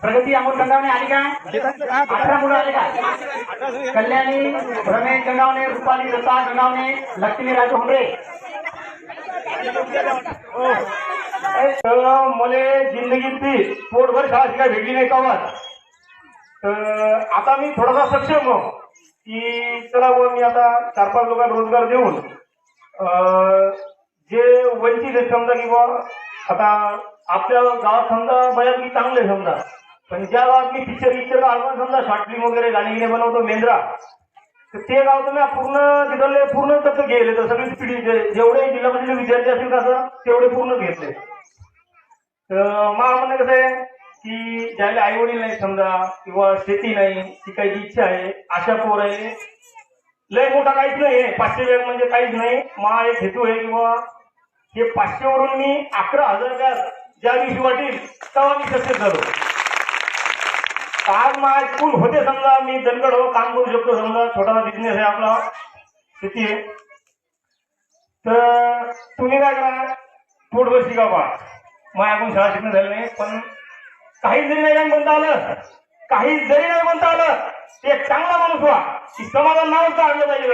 प्रगती अमोल गंगावणे आली का अठरा मुलं आले का कल्याणी रमेश गंगावणे रुपाली दत्ता गंगावणे लक्ष्मी राजू हुंडे तर मले जिंदगीतली पोटभर शाळा शिकाय भेटली नाही कामात तर आता मी थोडासा सक्षम हो. की चला बुवा मी आता चार पाच लोकांना रोजगार देऊन जे वंचित आहेत समजा की बुवा आता आपल्या गावात समजा बऱ्यापैकी चांगले आहे समजा. पण ज्या गावात मी पिक्चर पिक्चर आलो समजा शॉर्ट फिल्म वगैरे गाणे गिणे बनवतो मेंद्रा. तर ते गाव तुम्ही पूर्ण तिथले पूर्ण तसं गेले तर सगळी पिढी जेवढे जेवढे जिल्ह्यामधले विद्यार्थी असतील कसं तेवढे पूर्ण घेतले. तर मला म्हणणं कसं आहे की ज्याला आई वडील नाही समजा किंवा शेती नाही शिकायची इच्छा आहे अशा पोर आहे लय मोठा काहीच नाही आहे. पाचशे वेळ म्हणजे काहीच नाही. मा एक हेतू आहे किंवा हे पाचशेवरून मी अकरा हजार व्याज ज्या दिवशी वाटेल तेव्हा मी सक्सेस झालो. आज माझ स्कूल होते समजा मी दनगड हो काम करू शकतो समजा छोटासा बिझनेस आहे आपला शेती आहे. तर तुम्ही काय करा पोटभर शिका बा? मग शाळा शिकणं झालं नाही पण काही जरी नाही म्हणता आलं काही जरी नाही म्हणता आलं ते एक चांगला माणूस व्हा की समाजात नावच काढलं पाहिजे